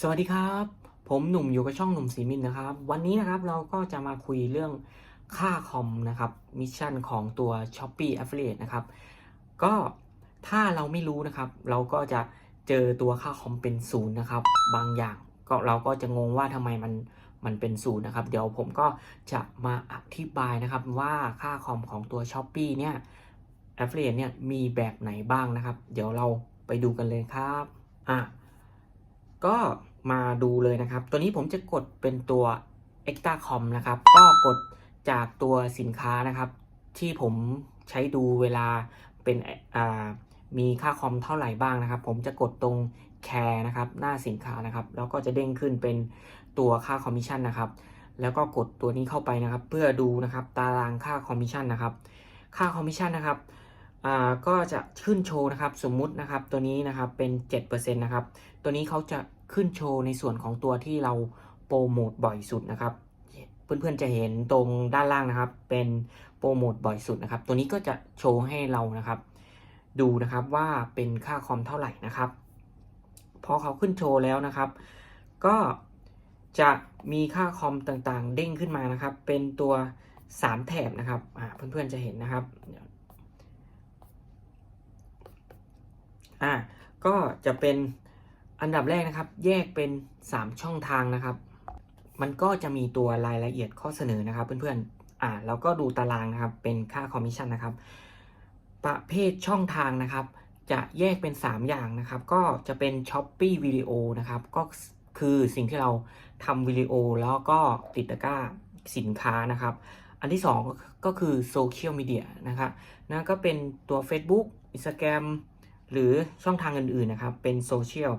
สวัสดีครับ ผมหนุ่มอยู่กับช่องหนุ่มสีมินนะครับ วันนี้นะครับเราก็จะมาคุยเรื่องค่าคอมนะครับมิชชั่นของตัว s h o p e e Affiliate นะครับ ก็ถ้าเราไม่รู้นะครับ เราก็จะเจอตัวค่าคอมเป็นศูนย์นะครับ บางอย่างก็เราก็จะงงว่าทำไมมันมันเป็นศูนย์นะครับ เดี๋ยวผมก็จะมาอธิบายนะครับว่าค่าคอมของตัว s h o p e e เนี่ย Affiliate เนี่ยมีแบบไหนบ้างนะครับ เดี๋ยวเราไปดูกันเลยครับอะก็ มาดูเลยนะครับ ตัวนี้ผมจะกดเป็นตัว Extra Com นะครับ ก็กดจากตัวสินค้านะครับ ที่ผมใช้ดูเวลาเป็นมีค่าคอมเท่าไหร่บ้างนะครับ ผมจะกดตรง Care นะครับหน้าสินค้านะครับ แล้วก็จะเด้งขึ้นเป็นตัวค่าคอมมิชชั่นนะครับ แล้วก็กดตัวนี้เข้าไปนะครับ เพื่อดูนะครับตารางค่าคอมมิชชั่นนะครับ ค่าคอมมิชชั่นนะครับก็จะขึ้นโชว์นะครับ สมมุตินะครับ ตัวนี้นะครับเป็น 7%นะครับ ตัวนี้เขาจะ ขึ้นโชว์ในส่วนของตัวที่เราโปรโมทบ่อยสุดนะครับ เพื่อนๆจะเห็นตรงด้านล่างนะครับ เป็นโปรโมทบ่อยสุดนะครับ ตัวนี้ก็จะโชว์ให้เรานะครับ ดูนะครับว่าเป็นค่าคอมเท่าไหร่นะครับ พอเขาขึ้นโชว์แล้วนะครับ ก็จะมีค่าคอมต่างๆ เด้งขึ้นมานะครับ เป็นตัว 3 แถบนะครับเพื่อนๆจะเห็นนะครับอ่าก็จะเป็น อันดับแรกนะครับ แยกเป็น 3 ช่องทางนะครับ มันก็จะมีตัวรายละเอียดข้อเสนอนะครับ เพื่อนๆอ่าแล้วก็ดูตารางนะครับ เป็นค่าคอมมิชชั่นนะครับ ประเภทช่องทางนะครับ จะแยกเป็น 3 อย่างนะครับ ก็จะเป็น s h o p e e วิดีโอนะครับ ก็คือสิ่งที่เราทำวิดีโอแล้วก็ติดตะกร้าสินค้านะครับ อันที่ 2 ก็คือโซเชียลมีเดียนะครับนั่นก็เป็นตัว Facebook Instagram หรือช่องทางอื่นๆนะครับ เป็นโซเชียล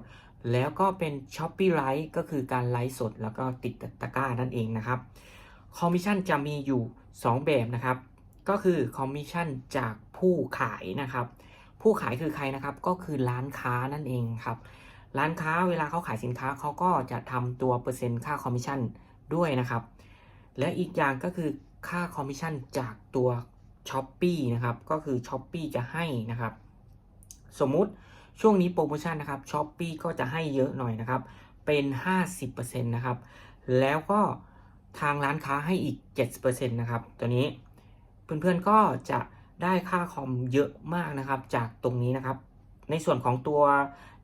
แล้วก็เป็น s h o p ปี้ไลฟ์ก็คือการไลฟ์สดแล้วก็ติดตะกร้านั่นเองนะครับคอมมิชชั่นจะมีอยู่ 2 แบบนะครับ ก็คือคอมมิชชั่นจากผู้ขายนะครับ ผู้ขายคือใครนะครับก็คือร้านค้านั่นเองครับ ร้านค้าเวลาเขาขายสินค้าเขาก็จะทำตัวเปอร์เซ็นต์ค่าคอมมิชชั่นด้วยนะครับ และอีกอย่างก็คือค่าคอมมิชชั่นจากตัว s h o p e e นะครับก็คือ s h o p e e จะให้นะครับ สมมุติ ช่วงนี้โปรโมชั่นนะครับ s h o p e e ก็จะให้เยอะหน่อยนะครับ เป็น 50%นะครับ แล้วก็ทางร้านค้าให้อีก70%นะครับ ตัวนี้เพื่อนๆก็จะได้ค่าคอมเยอะมากนะครับ จากตรงนี้นะครับ ในส่วนของตัว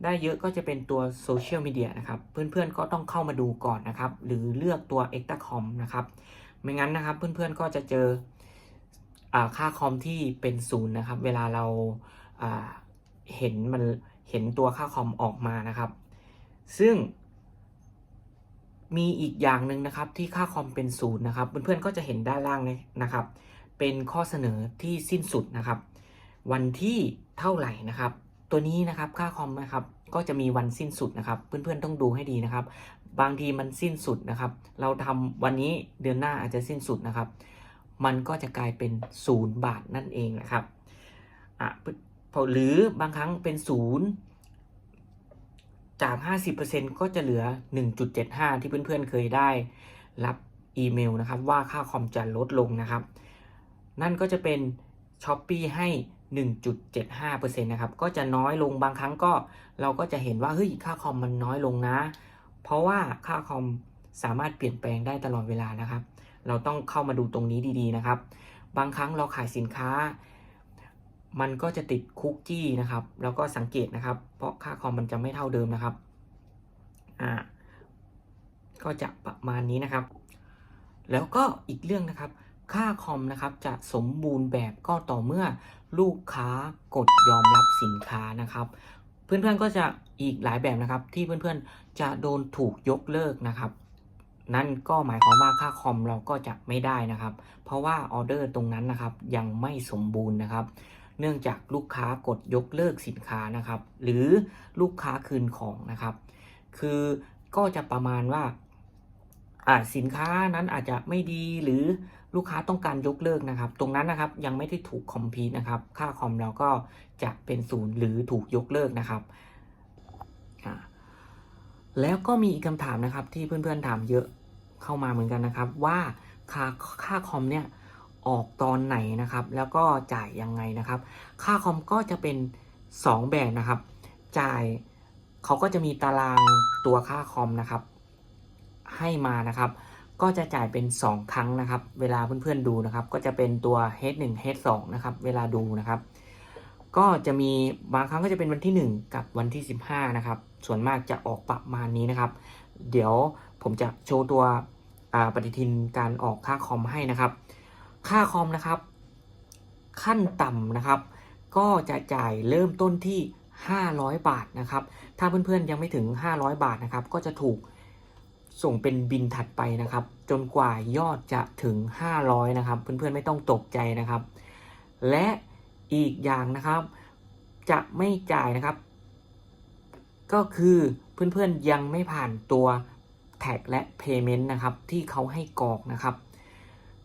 ได้เยอะก็จะเป็นตัวโซเชียลมีเดียนะครับ เพื่อนๆก็ต้องเข้ามาดูก่อนนะครับ หรือเลือกตัว Extra Com นะครับ ไม่งั้นนะครับ เพื่อนๆก็จะเจออค่าคอมที่เป็นศูนย์นะครับ เวลาเราา เห็นมันเห็นตัวค่าคอมออกมานะครับ ซึ่ง มีอีกอย่างหนึ่งนะครับที่ค่าคอมเป็นศูนย์นะครับเพื่อนๆก็จะเห็นด้านล่างนี้นะครับ เป็นข้อเสนอที่สิ้นสุดนะครับ วันที่เท่าไหร่นะครับ ตัวนี้นะครับค่าคอมนะครับก็จะมีวันสิ้นสุดนะครับ เพื่อนๆต้องดูให้ดีนะครับ บางทีมันสิ้นสุดนะครับ เราทำวันนี้เดือนหน้าอาจจะสิ้นสุดนะครับ มันก็จะกลายเป็นศูนย์บาทนั่นเองนะครับอะ หรือบางครั้งเป็นศูนย์จาก 50%ก็จะเหลือ 1.75 ที่เพื่อนๆเคยได้รับอีเมลนะครับ ว่าค่าคอมจะลดลงนะครับ นั่นก็จะเป็น s h o p e e ให้ 1.75%นะครับ ก็จะน้อยลงบางครั้งก็เราก็จะเห็นว่าเฮ้ยค่าคอมมันน้อยลงนะ เพราะว่าค่าคอมสามารถเปลี่ยนแปลงได้ตลอดเวลานะครับ เราต้องเข้ามาดูตรงนี้ดีๆนะครับ บางครั้งเราขายสินค้า มันก็จะติดคุกกี้นะครับ แล้วก็สังเกตนะครับ เพราะค่าคอมมันจะไม่เท่าเดิมนะครับอ่าก็จะประมาณนี้นะครับ แล้วก็อีกเรื่องนะครับ ค่าคอมนะครับจะสมบูรณ์แบบก็ต่อเมื่อลูกค้ากดยอมรับสินค้านะครับ เพื่อนๆก็จะอีกหลายแบบนะครับ ที่เพื่อนๆจะโดนถูกยกเลิกนะครับ นั่นก็หมายความว่าค่าคอมเราก็จะไม่ได้นะครับ เพราะว่าออเดอร์ตรงนั้นนะครับยังไม่สมบูรณ์นะครับ เนื่องจากลูกค้ากดยกเลิกสินค้านะครับ หรือลูกค้าคืนของนะครับ คือก็จะประมาณว่าอาสินค้านั้นอาจจะไม่ดีหรือลูกค้าต้องการยกเลิกนะครับ ตรงนั้นนะครับยังไม่ได้ถูกคอมพีนะครับ ค่าคอมเราก็จะเป็นศูนย์หรือถูกยกเลิกนะครับแล้วก็มีอีกคำถามนะครับที่เพื่อนๆถามเยอะเข้ามาเหมือนกันนะครับ ว่าค่าค่าคอมเนี่ย ออกตอนไหนนะครับ แล้วก็จ่ายยังไงนะครับ ค่าคอมก็จะเป็น 2 แบบนะครับ จ่ายเขาก็จะมีตารางตัวค่าคอมนะครับ ให้มานะครับ ก็จะจ่ายเป็น 2 ครั้งนะครับ เวลาเพื่อนๆดูนะครับ ก็จะเป็นตัว H1 H2 นะครับ เวลาดูนะครับ ก็จะมีบางครั้งก็จะเป็นวันที่ 1 กับวันที่ 15 นะครับ ส่วนมากจะออกประมาณนี้นะครับ เดี๋ยวผมจะโชว์ตัวปฏิทินการออกค่าคอมให้นะครับ ค่าคอมนะครับ ขั้นต่ำนะครับ ก็จะจ่ายเริ่มต้นที่ 500 บาทนะครับ ถ้าเพื่อนๆยังไม่ถึง 500 บาทนะครับ ก็จะถูกส่งเป็นบินถัดไปนะครับ จนกว่ายอดจะถึง 500 นะครับ เพื่อนๆไม่ต้องตกใจนะครับ และอีกอย่างนะครับ จะไม่จ่ายนะครับ ก็คือเพื่อนๆยังไม่ผ่านตัวแท็กและ Payment นะครับ ที่เขาให้กรอกนะครับ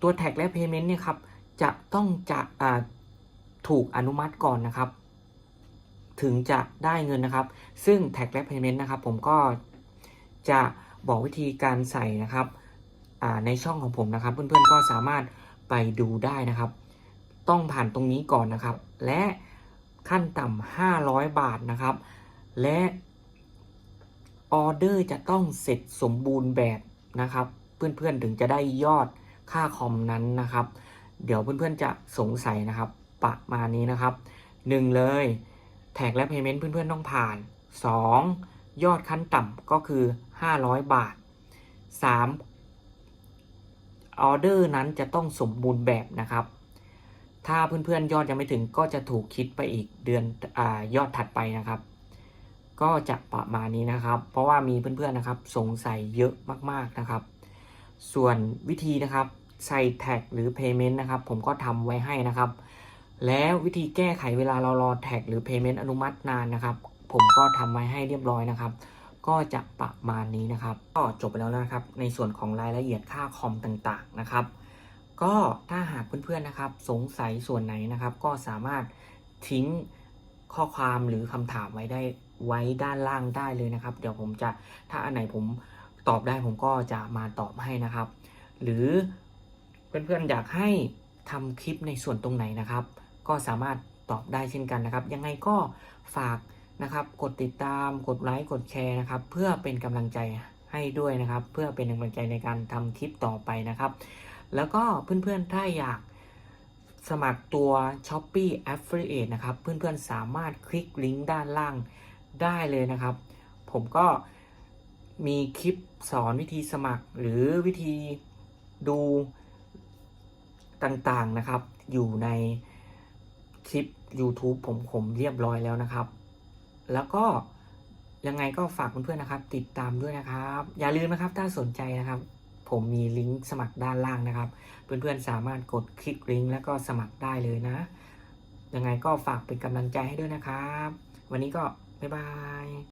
ตัวแท็กและ Payment เนี่ยครับจะต้องจะถูกอนุมัติก่อนนะครับ ถึงจะได้เงินนะครับ ซึ่งแท็กและ Payment นะครับ ผมก็จะบอกวิธีการใส่นะครับในช่องของผมนะครับ เพื่อนๆก็สามารถไปดูได้นะครับ ต้องผ่านตรงนี้ก่อนนะครับ และขั้นต่ำ500 บาทนะครับ และออเดอร์จะต้องเสร็จสมบูรณ์แบบนะครับ เพื่อนๆถึงจะได้ยอด ค่าคอมนั้นนะครับ เดี๋ยวเพื่อนๆจะสงสัยนะครับประมาณนี้นะครับ 1 เลยแท็กและ Payment เพื่อนๆต้องผ่าน 2. ยอดขั้นต่ำก็คือ 500 บาท 3. ออเดอร์นั้นจะต้องสมบูรณ์แบบนะครับ ถ้าเพื่อนๆยอดยังไม่ถึงก็จะถูกคิดไปอีกเดือนอยอดถัดไปนะครับ ก็จะประมาณนี้นะครับ เพราะว่ามีเพื่อนๆนะครับสงสัยเยอะมากๆนะครับ ส่วนวิธีนะครับใส่แท็กหรือ Payment นะครับ ผมก็ทำไว้ให้นะครับ แล้ววิธีแก้ไขเวลาเรารอแท็กหรือ Payment อนุมัตินานนะครับ ผมก็ทำไว้ให้เรียบร้อยนะครับ ก็จะประมาณนี้นะครับ ก็จบไปแล้วนะครับ ในส่วนของรายละเอียดค่าคอมต่างๆนะครับ ก็ถ้าหากเพื่อนๆนะครับ สงสัยส่วนไหนนะครับ ก็สามารถทิ้งข้อความหรือคำถามไว้ได้ไว้ด้านล่างได้เลยนะครับ เดี๋ยวผมจะถ้าอันไหนผม ตอบได้ผมก็จะมาตอบให้นะครับ หรือเพื่อนๆอยากให้ทำคลิปในส่วนตรงไหนนะครับ ก็สามารถตอบได้เช่นกันนะครับ ยังไงก็ฝากนะครับ กดติดตามกดไลค์กดแชร์นะครับ เพื่อเป็นกำลังใจให้ด้วยนะครับ เพื่อเป็นกำลังใจในการทำคลิปต่อไปนะครับ แล้วก็เพื่อนๆถ้าอยากสมัครตัว s h o p e e Affiliate นะครับ เพื่อนๆสามารถคลิกลิงก์ด้านล่างได้เลยนะครับ ผมก็ มีคลิปสอนวิธีสมัคร หรือวิธีดูต่างๆนะครับ อยู่ในคลิป YouTube ผมผมเรียบร้อยแล้วนะครับ แล้วก็ยังไงก็ฝากเพื่อนๆนะครับ ติดตามด้วยนะครับ อย่าลืมนะครับถ้าสนใจนะครับ ผมมีลิงก์สมัครด้านล่างนะครับ เพื่อนๆสามารถกดคลิกลิงก์แล้วก็สมัครได้เลยนะ ยังไงก็ฝากเป็นกำลังใจให้ด้วยนะครับ วันนี้ก็บ๊ายบาย